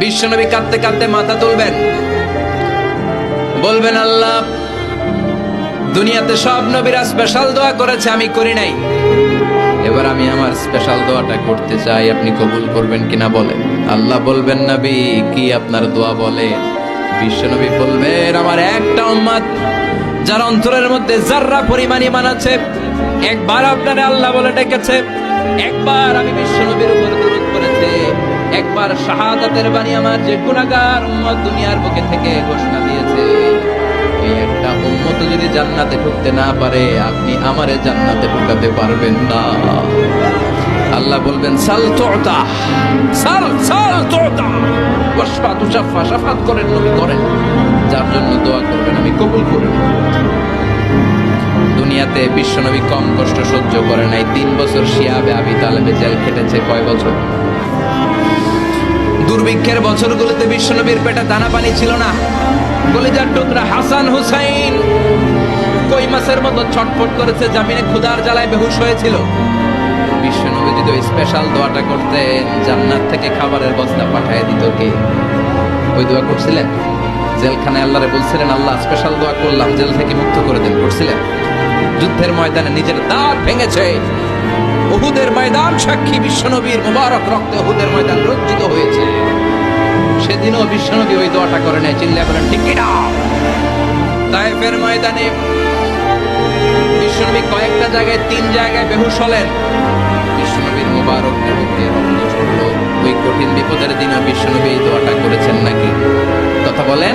বিশ্বনবী কাঁদতে কাঁদতে মাথা তুলবেন। বলবেন, আল্লাহ, দুনিয়াতে সব নবীরা স্পেশাল দোয়া করেছে, আমি করি নাই। এবার আমি আমার স্পেশাল দোয়াটা করতে চাই, আপনি কবুল করবেন কিনা বলেন? আল্লাহ বলবেন, নবী, কি আপনার দোয়া বলে? বিশ্বনবী বলবেন, আমার একটা উম্মাদ যার অন্তরের মধ্যে জাররা পরিমাণ ইমান আছে, একবার আপনারে আল্লাহ বলে ডেকেছে, একবার আমি বিশ্বনবীর একবার শাহাদাতের বাণী আমার যে গুনাহগার উম্মত দুনিয়ার বুকে থেকে ঘোষণা দিয়েছে। এই একটা উম্মত যদি জান্নাতে ঢুকতে না পারে, আপনি আমারে জান্নাতে ঢুকাতে পারবেন না। আল্লাহ বলবেন, সাল তোতা, সাল সাল তোতা। ওয়াসফা তুশাফা শাফাত করেন, নবী করেন। যার জন্য দোয়া করবেন, আমি কবুল করব দুনিয়াতে বিশ্বনবী কম কষ্ট সহ্য করে নাই। তিন বছর শিয়াবে আবি তালেবে জেল খেটেছে, কয় বছর? দুর্ভিক্ষের বছরগুলোতে বিশ্বনবীর পেটে দানা পানি ছিল না। কলিজার টুকরা হাসান হুসাইন কই মাছের মতো ছটফট করেছে, জামিনে ক্ষুধার জ্বালায় বেহুশ হয়েছিল। বিশ্বনবী যদি স্পেশাল দোয়াটা জান্নাত থেকে খাবারের বস্তা দিত কে? ওই দোয়া করছিলেন? আল্লাহরে বলছিলেন, আল্লাহ স্পেশাল দোয়া করলাম, জেল থেকে মুক্ত করে দেন। করছিলেন? যুদ্ধের ময়দানে নিজের দাঁত ভেঙেছে। উহুদের ময়দান সাক্ষী বিশ্বনবীর মুবারক রক্তে উহুদের ময়দান রঞ্জিত সেদিনও বিশ্বনবী ওই দোয়াটা করে নেয় চিল্লা বলেন ঠিক কিনা তায়েফের ময়দানে বিশ্বনবী কয়েকটা জায়গায়, তিন জায়গায় বেহুশ হলেন। বিশ্বনবীর মুবারক রক্ত ঝরল ওই কঠিন বিপদের দিনও বিশ্বনবী এই দোয়াটা করেছেন নাকি? কথা বলেন।